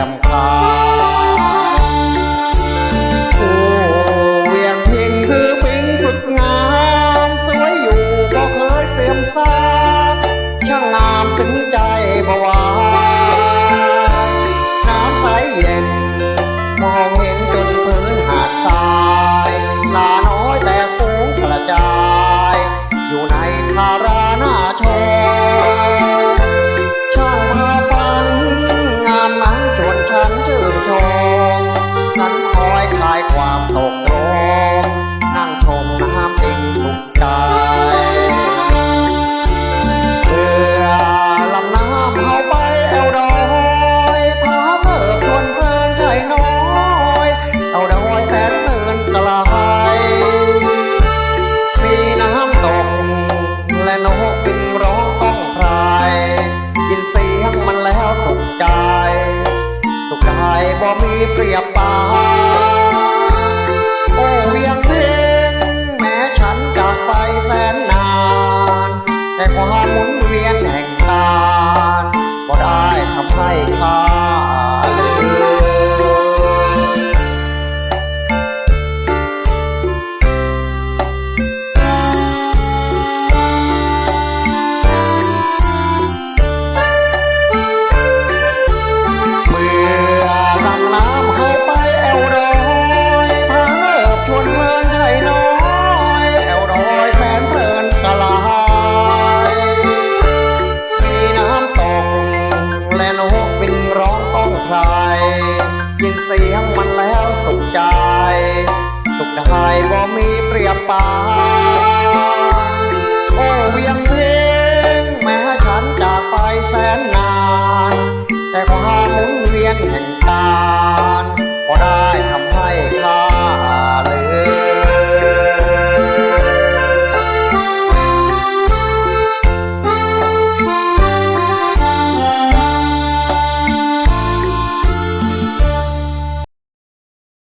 ยมคา เปรียบปาโอ้เวียงเพลงแม้ฉันจากไปแสนนาน แต่ความ มีเปรียบปา